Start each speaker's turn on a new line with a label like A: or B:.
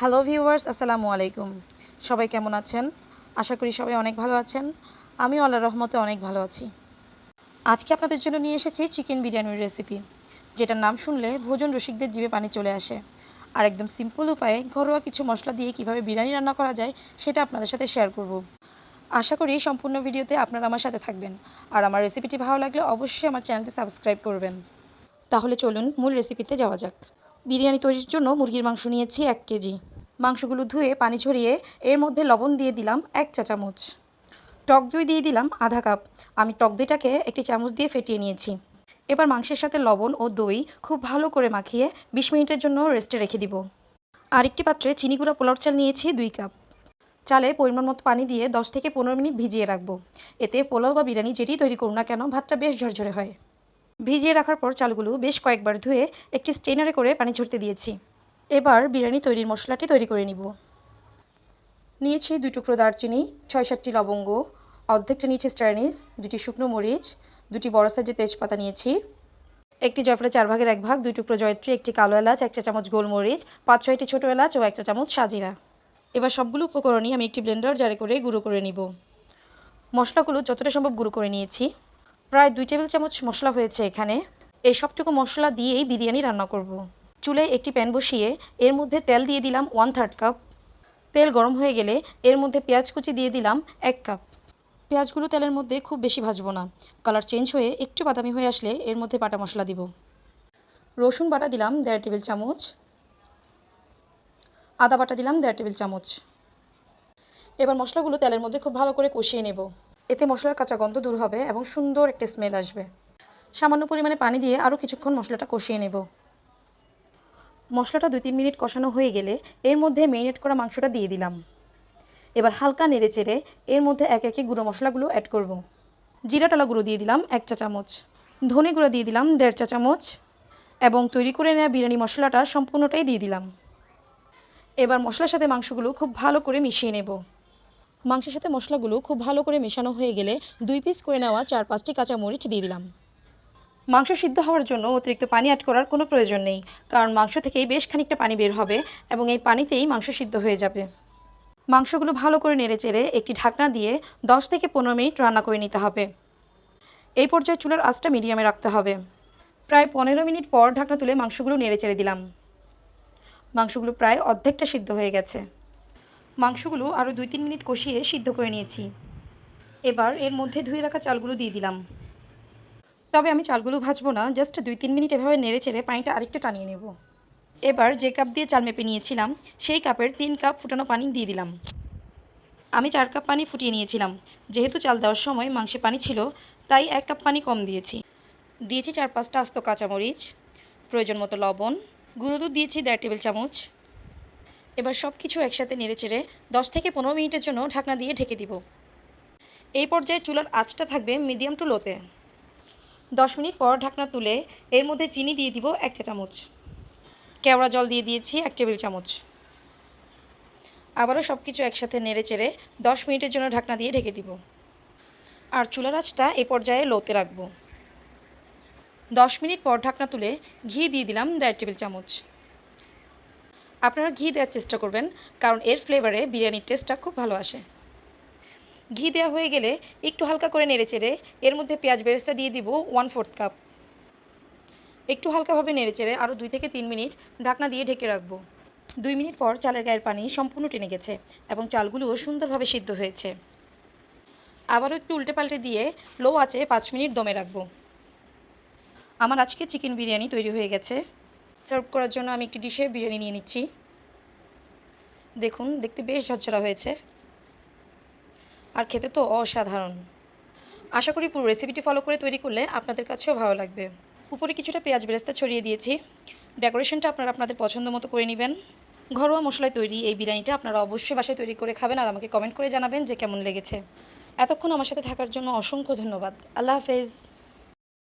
A: Hello viewers আসসালামু আলাইকুম। সবাই কেমন আছেন? আশা করি সবাই অনেক ভালো আছেন। আমিও আল্লাহ রহমতে অনেক ভালো আছি। আজকে আপনাদের জন্য নিয়ে এসেছি চিকেন বিরিয়ানির রেসিপি যেটার নাম শুনলে ভোজন রসিকদের জিভে পানি চলে আসে। আর একদম সিম্পল উপায়ে ঘরোয়া কিছু মশলা দিয়ে কীভাবে বিরিয়ানি রান্না করা যায়, সেটা আপনাদের সাথে শেয়ার করব। আশা করি সম্পূর্ণ ভিডিওতে আপনারা আমার সাথে থাকবেন। আর আমার রেসিপিটি ভালো লাগলে অবশ্যই আমার চ্যানেলটি সাবস্ক্রাইব করবেন। তাহলে চলুন মূল রেসিপিতে যাওয়া যাক। বিরিয়ানি তৈরির জন্য মুরগির মাংস নিয়েছি এক কেজি। মাংসগুলো ধুয়ে পানি ছড়িয়ে এর মধ্যে লবণ দিয়ে দিলাম এক চা চামচ। টক দই দিয়ে দিলাম আধা কাপ। আমি টক দইটাকে একটি চামচ দিয়ে ফেটিয়ে নিয়েছি। এবার মাংসের সাথে লবণ ও দই খুব ভালো করে মাখিয়ে বিশ মিনিটের জন্য রেস্টে রেখে দিব। আরেকটি পাত্রে চিনি গুঁড়া পোলার চাল নিয়েছি দুই কাপ। চালে পরিমাণ মতো পানি দিয়ে দশ থেকে পনেরো মিনিট ভিজিয়ে রাখব। এতে পোলাও বা বিরিয়ানি যেটি তৈরি করুন না কেন, ভাতটা বেশ ঝরঝরে হয়। ভিজিয়ে রাখার পর চালগুলো বেশ কয়েকবার ধুয়ে একটি স্টেনারে করে পানি ঝরতে দিয়েছি। এবার বিরিয়ানি তৈরির মশলাটি তৈরি করে নিব। নিয়েছি দুই টুকরো দারচিনি ছয় সাতটি লবঙ্গ, অর্ধেকটা নিয়েছি স্ট্যানিস দুটি শুকনো মরিচ দুটি বড় সাইজের তেজপাতা নিয়েছি, একটি জয়ফলের চার ভাগের এক ভাগ, দুই টুকরো জয়ত্রী, একটি কালো এলাচ, এক চা চামচ গোলমরিচ, পাঁচ ছয়টি ছোটো এলাচ ও এক চা চামচ সাজিরা। এবার সবগুলো উপকরণই আমি একটি ব্লেন্ডার জারে করে গুঁড়ো করে নিব। মশলাগুলো যতটা সম্ভব গুঁড়ো করে নিয়েছি। প্রায় দুই টেবিল চামচ মশলা হয়েছে এখানে। এই সবটুকু মশলা দিয়েই বিরিয়ানি রান্না করব। চুলায় একটি প্যান বসিয়ে এর মধ্যে তেল দিয়ে দিলাম ওয়ান থার্ড কাপ তেল গরম হয়ে গেলে এর মধ্যে পেঁয়াজ কুচি দিয়ে দিলাম এক কাপ পেঁয়াজগুলো তেলের মধ্যে খুব বেশি ভাজবো না। কালার চেঞ্জ হয়ে একটু বাদামি হয়ে আসলে এর মধ্যে বাটা মশলা দিব। রসুন বাটা দিলাম দেড় টেবিল চামচ। আদা বাটা দিলাম দেড় টেবিল চামচ। এবার মশলাগুলো তেলের মধ্যে খুব ভালো করে কষিয়ে নেব। এতে মশলার কাঁচা গন্ধ দূর হবে এবং সুন্দর একটা স্মেল আসবে। সামান্য পরিমাণে পানি দিয়ে আরও কিছুক্ষণ মশলাটা কষিয়ে নেব। মশলাটা দুই তিন মিনিট কষানো হয়ে গেলে এর মধ্যে মেরিনেট করা মাংসটা দিয়ে দিলাম। এবার হালকা নেড়ে চেড়ে এর মধ্যে এক একে গুঁড়ো মশলাগুলো অ্যাড করব। জিরা টালা গুঁড়ো দিয়ে দিলাম এক চা চামচ। ধনে গুঁড়ো দিয়ে দিলাম দেড় চা চামচ এবং তৈরি করে নেওয়া বিরিয়ানি মশলাটা সম্পূর্ণটাই দিয়ে দিলাম। এবার মশলার সাথে মাংসগুলো খুব ভালো করে মিশিয়ে নেব। মাংসের সাথে মশলাগুলো খুব ভালো করে মেশানো হয়ে গেলে দুই পিস করে নেওয়া চার পাঁচটি কাঁচা মরিচ দিয়ে দিলাম। মাংস সিদ্ধ হওয়ার জন্য অতিরিক্ত পানি অ্যাড করার কোনো প্রয়োজন নেই, কারণ মাংস থেকেই বেশ খানিকটা পানি বের হবে এবং এই পানিতেই মাংস সিদ্ধ হয়ে যাবে। মাংসগুলো ভালো করে নেড়ে চেড়ে একটি ঢাকনা দিয়ে দশ থেকে পনেরো মিনিট রান্না করে নিতে হবে। এই পর্যায়ে চুলার আঁচটা মিডিয়ামে রাখতে হবে। প্রায় পনেরো মিনিট পর ঢাকনা তুলে মাংসগুলো নেড়ে চেড়ে দিলাম। মাংসগুলো প্রায় অর্ধেকটা সিদ্ধ হয়ে গেছে। মাংসগুলো আরও দুই তিন মিনিট কষিয়ে সিদ্ধ করে নিয়েছি। এবার এর মধ্যে ধুয়ে রাখা চালগুলো দিয়ে দিলাম। তবে আমি চালগুলো ভাজবো না জাস্ট দুই তিন মিনিট এভাবে নেড়ে চেড়ে পানিটা আরেকটু টানিয়ে নেব। এবার যে কাপ দিয়ে চাল মেপে নিয়েছিলাম, সেই কাপের তিন কাপ ফুটানো পানি দিয়ে দিলাম। আমি চার কাপ পানি ফুটিয়ে নিয়েছিলাম, যেহেতু চাল দেওয়ার সময় মাংসে পানি ছিল, তাই এক কাপ পানি কম দিয়েছি। দিয়েছি চার পাঁচটা আস্ত কাঁচামরিচ, প্রয়োজন মতো লবণ, গুঁড়ো দুধ দিয়েছি দেড় টেবিল চামচ। এবার সব কিছু একসাথে নেড়ে চেড়ে দশ থেকে পনেরো মিনিটের জন্য ঢাকনা দিয়ে ঢেকে দিব। এই পর্যায়ে চুলার আঁচটা থাকবে মিডিয়াম টু লোতে। দশ মিনিট পর ঢাকনা তুলে এর মধ্যে চিনি দিয়ে দিব এক চা চামচ। কেওড়া জল দিয়ে দিয়েছি এক টেবিল চামচ। আবারও সব কিছু একসাথে নেড়ে চেড়ে দশ মিনিটের জন্য ঢাকনা দিয়ে ঢেকে দিব। আর চুলার আঁচটা এই পর্যায়ে লোতে রাখব। দশ মিনিট পর ঢাকনা তুলে ঘি দিয়ে দিলাম দেড় টেবিল চামচ। আপনারা ঘি দেওয়ার চেষ্টা করবেন, কারণ এর ফ্লেভারে বিরিয়ানির টেস্টটা খুব ভালো আসে। ঘি দেওয়া হয়ে গেলে একটু হালকা করে নেড়ে চেড়ে এর মধ্যে পেঁয়াজ বেরেস্তা দিয়ে দিব ওয়ান ফোর্থ কাপ একটু হালকাভাবে নেড়ে চেড়ে আরও দুই থেকে তিন মিনিট ঢাকনা দিয়ে ঢেকে রাখব। দুই মিনিট পর চালের গায়ের পানি সম্পূর্ণ টেনে গেছে এবং চালগুলোও সুন্দরভাবে সিদ্ধ হয়েছে। আবারও একটু উল্টে পাল্টে দিয়ে লো আছে পাঁচ মিনিট দমে রাখব। আমার আজকে চিকেন বিরিয়ানি তৈরি হয়ে গেছে। সার্ভ করার জন্য আমি একটি ডিশে বিরিয়ানি নিয়ে নিচ্ছি। দেখুন, দেখতে বেশ ঝরঝরা হয়েছে। আর খেতে তো অসাধারণ। আশা করি পুরো রেসিপিটি ফলো করে তৈরি করলে আপনাদের কাছেও ভালো লাগবে। উপরে কিছুটা পেঁয়াজ বেরেস্তা ছড়িয়ে দিয়েছি। ডেকোরেশনটা আপনারা আপনাদের পছন্দ মতো করে নেবেন। ঘরোয়া মশলায় তৈরি এই বিরিয়ানিটা আপনারা অবশ্যই বাসায় তৈরি করে খাবেন আর আমাকে কমেন্ট করে জানাবেন যে কেমন লেগেছে। এতক্ষণ আমার সাথে থাকার জন্য অসংখ্য ধন্যবাদ। আল্লাহ হাফেজ।